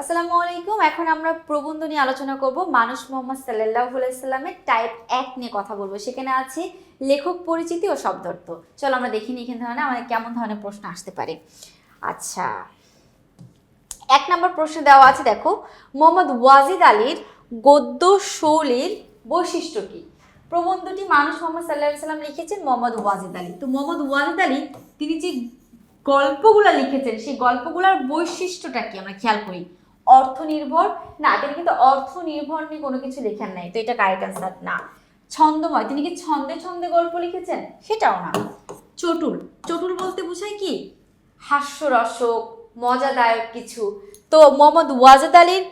আসসালামু আলাইকুম। এখন আমরা প্রবন্ধ নিয়ে আলোচনা করব। মানুষ মোহাম্মদ সাল্লাহ সাল্লামের টাইপ এক নিয়ে কথা বলব। সেখানে আছে লেখক পরিচিতি ও শব্দার্থ। চলো আমরা দেখি নি এখানে ধরনের আমাদের কেমন ধরনের প্রশ্ন আসতে পারে। আচ্ছা। এক নম্বর প্রশ্ন দেওয়া আছে, দেখো, মোহাম্মদ ওয়াজিদ আলীর গদ্য শৈলীর বৈশিষ্ট্য কি? প্রবন্ধটি মানুষ মোহাম্মদ সাল্লাহ সাল্লাম লিখেছেন মোহাম্মদ ওয়াজিদ আলী। তো মোহাম্মদ ওয়াজিদ আলী, তিনি যে গল্পগুলো লিখেছেন, সেই গল্পগুলোর বৈশিষ্ট্যটা কি? আমরা খেয়াল করি। অর্থ নির্ভর না, তিনি কিন্তু অর্থ নির্ভর নিয়ে কোনো কিছু লেখেন নাই, তো এটা কারেক্ট অ্যান্সার না। ছন্দময়, তিনি কি ছন্দে ছন্দে গল্প লিখেছেন? সেটাও না। চটুল চটুল বলতে বোঝায় কি? হাস্যরসক, মজাদায়ক কিছু। তো মোহাম্মদ ওয়াজেদ আলীর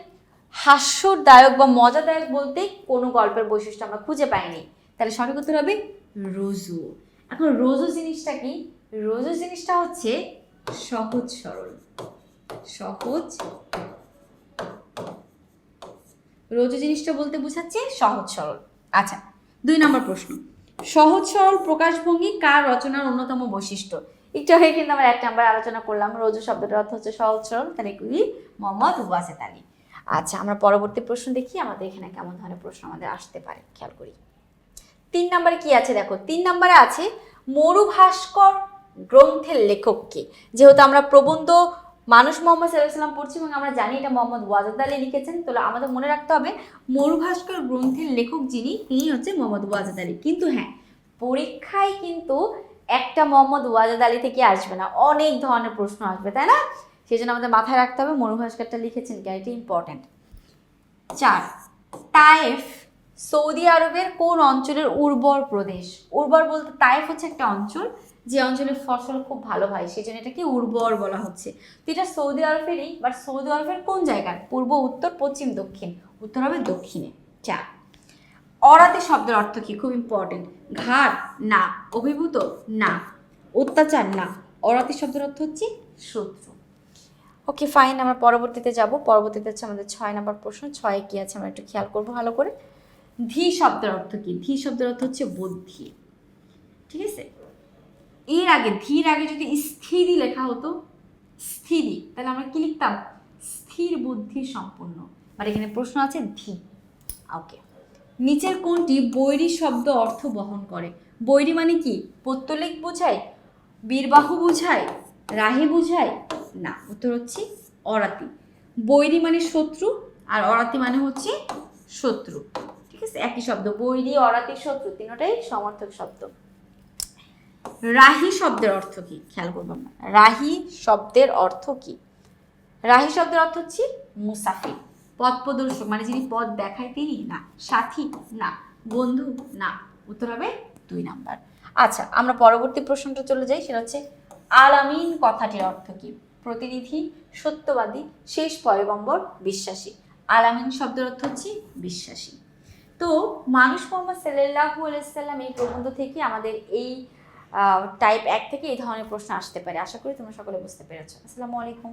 হাস্যদায়ক বা মজাদায়ক বলতে কোনো গল্পের বৈশিষ্ট্য আমরা খুঁজে পাইনি। তাহলে সঠিক উত্তর হবে রোজু। এখন রোজু জিনিসটা কি? রোজু জিনিসটা হচ্ছে সহজ সরল। সহজ রোজু জিনিসটা বলতে বোঝাচ্ছে সহজ সরল। আচ্ছা দুই নম্বর প্রশ্ন। সহজ সরল প্রকাশভঙ্গি কার রচনার অন্যতম বৈশিষ্ট্য? একটু আগে কিন্তু আমরা এক নাম্বার আলোচনা করলাম, রোজু শব্দটার অর্থ হচ্ছে সহজ সরল, তাহলে এগুলি মোহাম্মদ ওয়াসেদ আলী। আচ্ছা আমরা পরবর্তী প্রশ্ন দেখি, আমাদের এখানে কেমন ধরনের প্রশ্ন আমাদের আসতে পারে, খেয়াল করি। তিন নম্বরে কি আছে দেখো? তিন নম্বরে আছে মরুভাস্কর গ্রন্থের লেখককে যেহেতু আমরা প্রবন্ধ মানুষ মোহাম্মদ সাল্লাম পড়ছি এবং আমরা জানি এটা মোহাম্মদ ওয়াজাদ আলী লিখেছেন। তাহলে আমাদের মনে রাখতে হবে, মরুভাস্কর গ্রন্থের লেখক যিনি, তিনি হচ্ছে মোহাম্মদ ওয়াজাদ আলী। কিন্তু হ্যাঁ পরীক্ষায় কিন্তু একটা মোহাম্মদ ওয়াজাদ আলী থেকে আসবে না। অনেক ধরনের প্রশ্ন আসবে, তাই না? সেই জন্য আমাদের মাথায় রাখতে হবে, মরুভাস্করটা লিখেছেন কি? এটা ইম্পর্ট্যান্ট চার, তায়েফ সৌদি আরবের কোন অঞ্চলের উর্বর প্রদেশ? উর্বর বলতে তায়েফ হচ্ছে একটা অঞ্চল যে অঞ্চলে ফসল খুব ভালো হয় সেই জন্য এটাকে উর্বর বলা হচ্ছে। তো এটা সৌদি আরবেরই বাট সৌদি আরবের কোন জায়গার? পূর্ব, উত্তর, পশ্চিম, দক্ষিণ। উত্তর হবে দক্ষিণে। চার অরাতে শব্দের অর্থ কি? খুব ইম্পর্টেন্ট ঘাট না। অভিভূত? না। অত্যাচার? না। অরাতে শব্দের অর্থ হচ্ছে শত্রু। ওকে ফাইন আমরা পরবর্তীতে যাব। পরবর্তীতে হচ্ছে আমাদের ছয় নম্বর প্রশ্ন। ছয়ে কি আছে আমরা একটু খেয়াল করব ভালো করে। ধি শব্দের অর্থ কি? ধি শব্দের অর্থ হচ্ছে বুদ্ধি। ঠিক আছে? এর আগে, ধীর আগে যদি স্থিরি লেখা হতো স্থিরি তাহলে আমরা কি লিখতাম? স্থির বুদ্ধি সম্পন্ন আর এখানে প্রশ্ন আছে ধি। ওকে নিচের কোনটি বৈরী শব্দ অর্থ বহন করে। বৈরী মানে কি? পত্তলিক বোঝায়? বীরবাহু বোঝায়? রাহি বোঝায়? না। উত্তর হচ্ছে অরাতি। বৈরী মানে শত্রু, আর অরাতি মানে হচ্ছে শত্রু। ঠিক আছে? একই শব্দ। বৈরী, অরাতি, শত্রু, তিনটাই সমর্থক শব্দ। রাহি শব্দের অর্থ কি? খেয়াল করব আমরা রাহি শব্দের অর্থ কি? রাহি শব্দের অর্থ হচ্ছে মুসাফির পথ প্রদর্শক মানে যিনি পথ দেখায় তিনি না, সাথী না, বন্ধু না। উত্তর হবে দুই নাম্বার। আচ্ছা আমরা পরবর্তী প্রশ্নটা চলে যাই, সেটা হচ্ছে আলামিন কথাটির অর্থ কি? প্রতিনিধি, সত্যবাদী, শেষ পয়গম্বর, বিশ্বাসী। আলামিন শব্দের অর্থ হচ্ছে বিশ্বাসী। তো মানুষ মোহাম্মদ সাল্লাহু আলাইসাল্লাম এই প্রবন্ধ থেকে আমাদের এই টাইপ এক থেকে এই ধরনের প্রশ্ন আসতে পারে। আশা করি তোমরা সকলে বুঝতে পেরেছ। আসসালামু আলাইকুম।